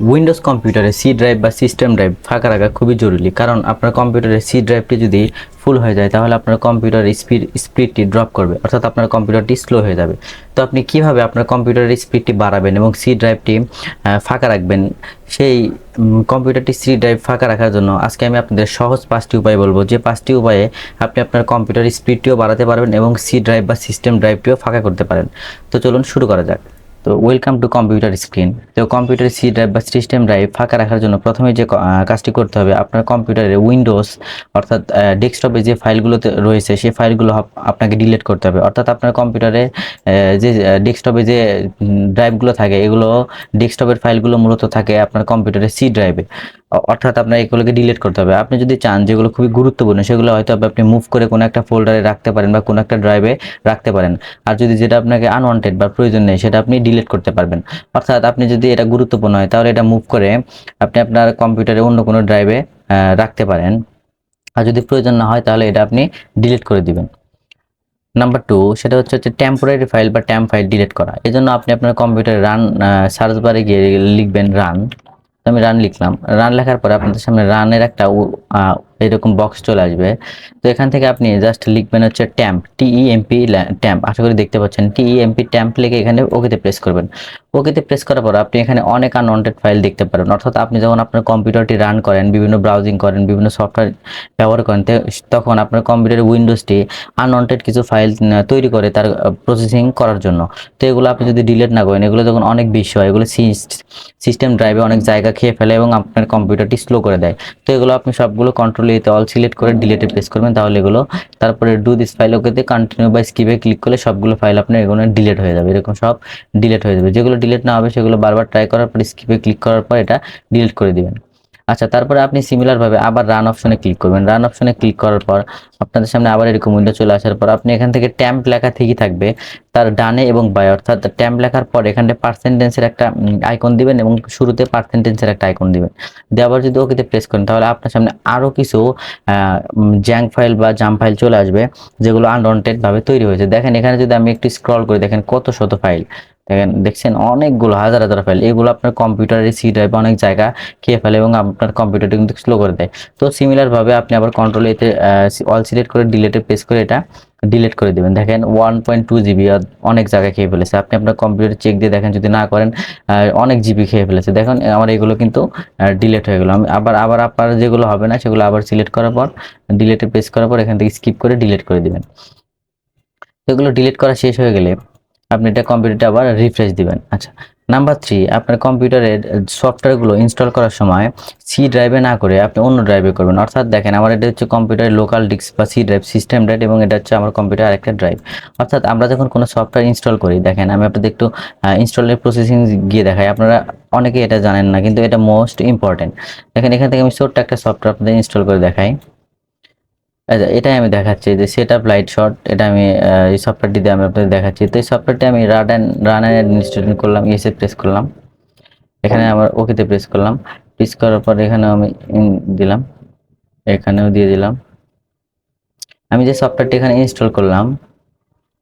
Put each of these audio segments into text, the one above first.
Windows কম্পিউটারে C drive বা system drive ফাঁকা রাখা খুবই জরুরি। কারণ আপনার কম্পিউটারের সি ড্রাইভটি যদি ফুল হয়ে যায়, তাহলে আপনার কম্পিউটারের স্পিড স্পিডটি ড্রপ করবে। অর্থাৎ আপনার কম্পিউটারটি স্লো হয়ে যাবে। তো আপনি কীভাবে আপনার কম্পিউটারের স্পিডটি বাড়াবেন এবং সি ড্রাইভটি ফাঁকা রাখবেন? সেই কম্পিউটারটি সি ড্রাইভ ফাঁকা রাখার জন্য আজকে আমি আপনাদের সহজ পাঁচটি উপায় বলব। যে পাঁচটি উপায়ে আপনি আপনার কম্পিউটারের স্পিডটিও বাড়াতে পারবেন এবং সি ড্রাইভ বা সিস্টেম ড্রাইভটিও ফাঁকা করতে পারেন। তো চলুন শুরু করা যাক। তো ওয়েলকাম টু কম্পিউটার স্ক্রিন তো কম্পিউটার সি ড্রাইভ বা সিস্টেম ড্রাইভ ফাঁকা রাখার জন্য প্রথমে যে কাজটি করতে হবে, আপনার কম্পিউটারে উইন্ডোজ অর্থাৎ ডেস্কটপে যে ফাইলগুলোতে রয়েছে সেই ফাইলগুলো আপনাকে ডিলিট করতে হবে। অর্থাৎ আপনার কম্পিউটারে যে ডেস্কটপে যে ড্রাইভগুলো থাকে, এগুলো ডেস্কটপের ফাইলগুলো মূলত থাকে আপনার কম্পিউটারে সি ড্রাইভে অর্থাৎ আপনার এগুলোকে ডিলিট করতে হবে। আপনি যদি চান যেগুলো খুবই গুরুত্বপূর্ণ, সেগুলো হয়তো আপনি মুভ করে কোনো একটা ফোল্ডারে রাখতে পারেন বা কোনো একটা ড্রাইভে রাখতে পারেন। আর যদি যেটা আপনাকে আনওয়ান্টেড বা প্রয়োজন নেই, সেটা আপনি ডিলিট করতে পারবেন। অর্থাৎ আপনি যদি এটা গুরুত্বপূর্ণ হয়, তাহলে এটা মুভ করে আপনি আপনার কম্পিউটারে অন্য কোনো ড্রাইভে রাখতে পারেন। আর যদি প্রয়োজন না হয়, তাহলে এটা আপনি ডিলিট করে দিবেন। নাম্বার টু সেটা হচ্ছে হচ্ছে টেম্পোরারি ফাইল বা ট্যাম্প ফাইল ডিলিট করা। এই জন্য আপনি আপনার কম্পিউটারে রান সার্চ বারে গিয়ে লিখবেন রান আমি রান লিখলাম। রান লেখার পরে আপনাদের সামনে রানের একটা এরকম বক্স চলে আসবে। তো এখান থেকে আপনি জাস্ট লিখবেন হচ্ছে ট্যাম্প টিইএমপি ট্যাম্প আশা করি দেখতে পাচ্ছেন। টিইএমপি ট্যাম্প লিখে এখানে ওকেতে প্রেস করবেন। ওকেতে প্রেস করার পর আপনি এখানে অনেক আনওয়ান্টেড ফাইল দেখতে পারেন। অর্থাৎ আপনি যখন আপনার কম্পিউটারটি রান করেন, বিভিন্ন ব্রাউজিং করেন, বিভিন্ন সফটওয়্যার ব্যবহার করেন তখন আপনার কম্পিউটারের উইন্ডোজটি আনওয়ান্টেড কিছু ফাইল তৈরি করে তার প্রসেসিং করার জন্য। তো এগুলো আপনি যদি ডিলেট না করেন, এগুলো যখন অনেক বেশি হয়, এগুলো সিস্টেম ড্রাইভে অনেক জায়গা খেয়ে ফেলে এবং আপনার কম্পিউটারটি স্লো করে দেয়। তো এগুলো আপনি সবগুলো কন্ট্রোল এতে অল সিলেক্ট করে ডিলেটে প্রেস করবেন, তাহলে এগুলো, তারপরে ডু দিস ফাইল ওকেতে কন্টিনিউ বাই স্কিপে ক্লিক করলে সবগুলো ফাইল আপনার এগুলো ডিলেট হয়ে যাবে, এরকম সব ডিলেট হয়ে যাবে। যেগুলো ডিলেট না হবে, সেগুলো বারবার ট্রাই করার পর স্কিপে ক্লিক করার পর এটা ডিলেট করে দিবেন। আচ্ছা তারপরে আপনি সিমিলার ভাবে আবার রান অপশনে ক্লিক করবেন। রান অপশনে ক্লিক করার পর আপনাদের সামনে আবার এরকম উইন্ডো চলে আসার পর আপনি এখান থেকে ট্যাম্প লেখা থেকেই থাকবে তার ডানে এবং বায়ে। অর্থাৎ ট্যাম্প লেখার পর এখানে পার্সেন্টেন্সের একটা আইকন দিবেন এবং শুরুতে পার্সেন্টেন্সের একটা আইকন দিবেন। দেওয়ার যদি ওকেতে প্রেস করেন তাহলে আপনার সামনে আরও কিছু জ্যাঙ্ক ফাইল বা জাম ফাইল চলে আসবে যেগুলো আনওয়ান্টেড ভাবে তৈরি হয়েছে। দেখেন এখানে যদি আমি একটু স্ক্রল করে, দেখেন কত শত ফাইল দেখেন, দেখছেন অনেকগুলো, হাজার হাজার ফাইল এগুলো আপনার কম্পিউটারের সি ড্রাইভে অনেক জায়গা খেয়ে ফেলে এবং আপনার কম্পিউটারটি কিন্তু স্লো করে দেয়। তো সিমিলার ভাবে আপনি আবার কন্ট্রোল এতে অল সিলেক্ট করে ডিলেটে প্রেস করে এটা ডিলিট করে দিবেন। দেখেন ওয়ান পয়েন্ট টু জিবি অনেক জায়গায় খেয়ে ফেলেছে। আপনি আপনার কম্পিউটার চেক দিয়ে দেখেন, যদি না করেন অনেক জিবি খেয়ে ফেলেছে। দেখুন, আমার এগুলো কিন্তু ডিলিট হয়ে গেলো। আমি আবার আবার আপনার যেগুলো হবে না, সেগুলো আবার সিলেক্ট করার পর ডিলেটে প্রেস করার পর এখান থেকে স্কিপ করে ডিলিট করে দিবেন। এগুলো ডিলিট করা শেষ হয়ে গেলে আপনি এটা কম্পিউটারটা আবার রিফ্রেশ দিবেন। আচ্ছা নাম্বার থ্রি আপনার কম্পিউটারের সফটওয়্যারগুলো ইনস্টল করার সময় সি ড্রাইভে না করে আপনি অন্য ড্রাইভে করবেন। অর্থাৎ দেখেন, আমার এটা হচ্ছে কম্পিউটারের লোকাল ডিস্ক বা সি ড্রাইভ সিস্টেম ড্রাইভ এবং এটা হচ্ছে আমার কম্পিউটার আরেকটা ড্রাইভ অর্থাৎ আমরা যখন কোনো সফটওয়্যার ইনস্টল করি, দেখেন, আমি আপনাদের একটু ইনস্টলের প্রসেসিং গিয়ে দেখাই। আপনারা অনেকেই এটা জানেন না, কিন্তু এটা মোস্ট ইম্পর্টেন্ট দেখেন, এখান থেকে আমি ছোট্ট একটা সফটওয়্যার আপনাদের ইনস্টল করে দেখাই। যে এটাই আমি দেখাচ্ছি, যে সেট আপ লাইট শট এটা আমি এই সফটওয়্যারটি দিয়ে আমি আপনাদের দেখাচ্ছি। তো এই সফটওয়্যারটি আমি run and run and install করলাম ইয়েসে প্রেস করলাম। এখানে আমার ওকেতে প্রেস করলাম। প্রেস করার পর এখানেও আমি দিলাম। এখানেও দিয়ে দিলাম। আমি যে সফটওয়্যারটি এখানে ইনস্টল করলাম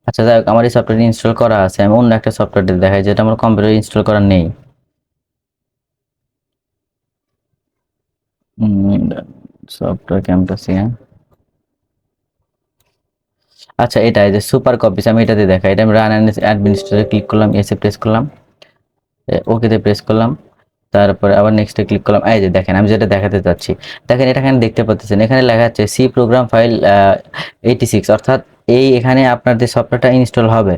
আচ্ছা যাই হোক, আমার এই সফটওয়্যারটি ইনস্টল করা আছে। আমি অন্য একটা সফটওয়্যারটি দেখাই, যেটা আমার কম্পিউটারে ইনস্টল করা নেই। সফটওয়্যার ক্যাম্পাসে আচ্ছা এটা যে সুপার কপিস আমি এটাতে দেখা এটা আমি রান অ্যাডমিনিস্ট্রেটরে ক্লিক করলাম এসে প্রেস করলাম ওকেতে প্রেস করলাম, তারপরে আবার নেক্সটে ক্লিক করলাম। এই যে দেখেন, আমি যেটা দেখাতে চাচ্ছি, দেখেন এটা এখানে দেখতে পাচ্ছেন, এখানে লেখা আছে C program file eighty six অর্থাৎ এই এখানে আপনার যে সফটওয়্যারটা ইনস্টল হবে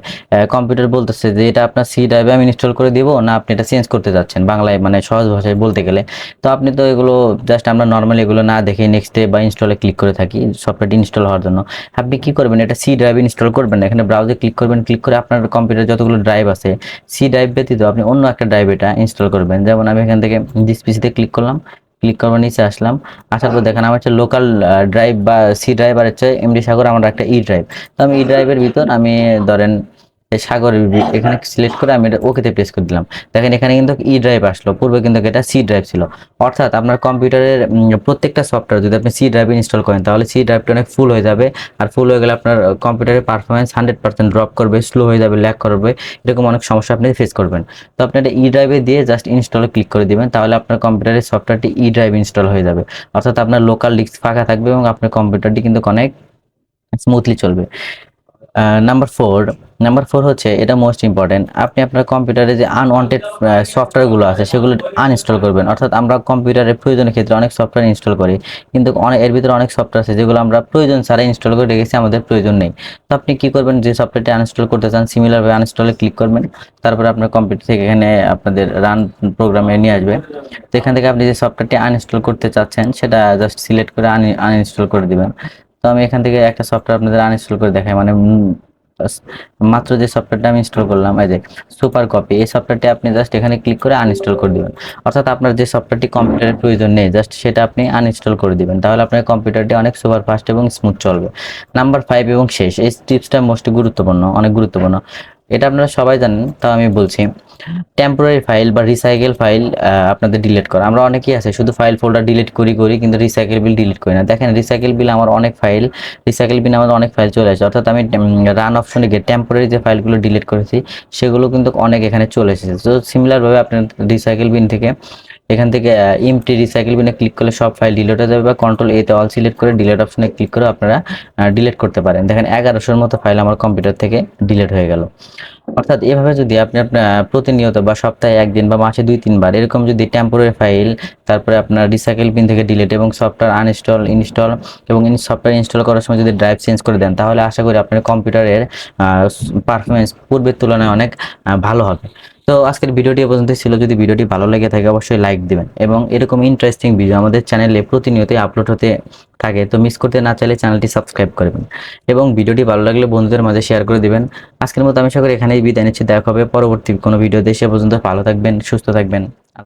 কম্পিউটার বলতেছে যে এটা আপনার সি ড্রাইভে আমি ইনস্টল করে দিব না আপনি এটা চেঞ্জ করতে যাচ্ছেন বাংলায় মানে সহজ ভাষায় বলতে গেলে। তো আপনি তো এগুলো জাস্ট আমরা নর্মালি এগুলো না দেখে নেক্সটে বা ইনস্টলে ক্লিক করে থাকি সফটওয়্যারটি ইনস্টল হওয়ার জন্য। আপনি কি করবেন? এটা সি ড্রাইভ ইনস্টল করবেন এখানে ব্রাউজে ক্লিক করবেন ক্লিক করে আপনার কম্পিউটার যতগুলো ড্রাইভ আছে সি ড্রাইভ ব্যতীত আপনি অন্য একটা ড্রাইভ এটা ইনস্টল করবেন। যেমন আমি এখান থেকে ডিস পিসিতে ক্লিক করলাম ক্লিক করব নিচে আসলাম। আসার পর দেখেন আমার হচ্ছে লোকাল ড্রাইভ বা সি ড্রাইভ আর হচ্ছে এমডি সাগর আমার একটা ই ড্রাইভ তো আমি ই ড্রাইভের ভিতর আমি ধরেন সাগরের এখানে সিলেক্ট করে আমি এটা ওকেতে প্রেস করে দিলাম। দেখেন এখানে কিন্তু ই ড্রাইভ আসলো। পূর্বে কিন্তু এটা সি ড্রাইভ ছিল। অর্থাৎ আপনার কম্পিউটারের প্রত্যেকটা সফটওয়্যার যদি আপনি সি ড্রাইভে ইনস্টল করেন, তাহলে সি ড্রাইভটা অনেক ফুল হয়ে যাবে। আর ফুল হয়ে গেলে আপনার কম্পিউটারের পারফরমেন্স হান্ড্রেড পার্সেন্ট ড্রপ করবে স্লো হয়ে যাবে ল্যাক করবে। এরকম অনেক সমস্যা আপনি ফেস করবেন। তো আপনি এটা ই ড্রাইভে দিয়ে জাস্ট ইনস্টলে ক্লিক করে দিবেন, তাহলে আপনার কম্পিউটারের সফটওয়্যারটি ই ড্রাইভ ইনস্টল হয়ে যাবে। অর্থাৎ আপনার লোকাল ডিস্ক ফাঁকা থাকবে এবং আপনার কম্পিউটারটি কিন্তু অনেক স্মুথলি চলবে। নাম্বার ফোর নাম্বার ফোর হচ্ছে এটা মোস্ট ইম্পর্টেন্ট আপনি আপনার কম্পিউটারে যে আনওয়ান্টেড সফটওয়্যারগুলো আছে, সেগুলো আনইনস্টল করবেন। অর্থাৎ আমরা কম্পিউটারের প্রয়োজনের ক্ষেত্রে অনেক সফটওয়্যার ইনস্টল করি, কিন্তু অনেক এর ভিতরে অনেক সফটওয়্যার আছে যেগুলো আমরা প্রয়োজন ছাড়া ইনস্টল করে রেখেছি, আমাদের প্রয়োজন নেই। তো আপনি কি করবেন, যে সফটওয়্যারটি আনইনস্টল করতে চান সিমিলারভাবে আনইনস্টলে ক্লিক করবেন। তারপরে আপনার কম্পিউটার থেকে এখানে আপনাদের রান প্রোগ্রামে নিয়ে আসবে। তো এখান থেকে আপনি যে সফটওয়্যারটি আনইনস্টল করতে চাচ্ছেন, সেটা জাস্ট সিলেক্ট করে আনইনস্টল করে দিবেন। তো আমি এখান থেকে একটা সফটওয়্যার আপনাদের আনইনস্টল করে দেখাই। মানে মাত্র যে সফটওয়্যারটা আমি ইনস্টল করলাম, এই যে সুপার কপি এই সফটওয়্যারটি আপনি জাস্ট এখানে ক্লিক করে আনইনস্টল করে দিবেন। অর্থাৎ আপনার যে সফটওয়্যারটি কম্পিউটারের প্রয়োজন নেই জাস্ট সেটা আপনি আনইনস্টল করে দিবেন। তাহলে আপনার কম্পিউটারটি অনেক সুপার ফাস্ট এবং স্মুথ চলবে। নাম্বার ফাইভ এবং শেষ, এই টিপসটা মোস্ট গুরুত্বপূর্ণ, অনেক গুরুত্বপূর্ণ। এটা আপনারা সবাই জানেন, তাও আমি বলছি। টেম্পোরারি ফাইল বা রিসাইকেল ফাইল আপনাদের ডিলিট করা। আমরা অনেকেই আছে, শুধু ফাইল ফোল্ডার ডিলিট করি করি, কিন্তু রিসাইকেল বিল ডিলিট করি না। দেখেন রিসাইকেল বিল আমার অনেক ফাইল রিসাইকেল বিল আমার অনেক ফাইল চলে আসে। অর্থাৎ আমি রান অপশনে গিয়ে টেম্পোরারি যে ফাইলগুলো ডিলিট করেছি, সেগুলো কিন্তু অনেক এখানে চলে এসেছে। তো সিমিলারভাবে আপনার রিসাইকেল বিন থেকে এখান থেকে ইমটি রিসাইকেল বিনে ক্লিক করলে সব ফাইল ডিলিট হয়ে যাবে বা কন্ট্রোল এতে অল সিলেক্ট করে ডিলিট অপশনে ক্লিক করে আপনারা ডিলিট করতে পারেন। দেখেন এগারোশোর মতো ফাইল আমার কম্পিউটার থেকে ডিলিট হয়ে গেল। অর্থাৎ এভাবে যদি আপনি আপনার প্রতিনিয়ত বা সপ্তাহে একদিন বা মাসে দুই তিনবার এরকম যদি টেম্পোরারি ফাইল তারপরে আপনার রিসাইকেল পিন থেকে ডিলিট এবং সফটওয়্যার আনইনস্টল ইনস্টল এবং সফটওয়্যার ইনস্টল করার সময় যদি ড্রাইভ চেঞ্জ করে দেন, তাহলে আশা করি আপনার কম্পিউটারের পারফরমেন্স পূর্বের তুলনায় অনেক ভালো হবে। তো আজকের ভিডিওটি পর্যন্ত ছিল। যদি ভিডিওটি ভালো লেগে থাকে, অবশ্যই লাইক দিবেন এবং এরকম ইন্টারেস্টিং ভিডিও আমাদের চ্যানেলে প্রতিনিয়তই আপলোড হতে থাকে। তো মিস করতে না চাইলে চ্যানেলটি সাবস্ক্রাইব করবেন এবং ভিডিওটি ভালো লাগলে বন্ধুদের মাঝে শেয়ার করে দিবেন। আজকের মতো আমি সকলে এখানেই বিদায় নিচ্ছি। দেখা হবে পরবর্তী কোনো ভিডিও দেশে পর্যন্ত ভালো থাকবেন, সুস্থ থাকবেন।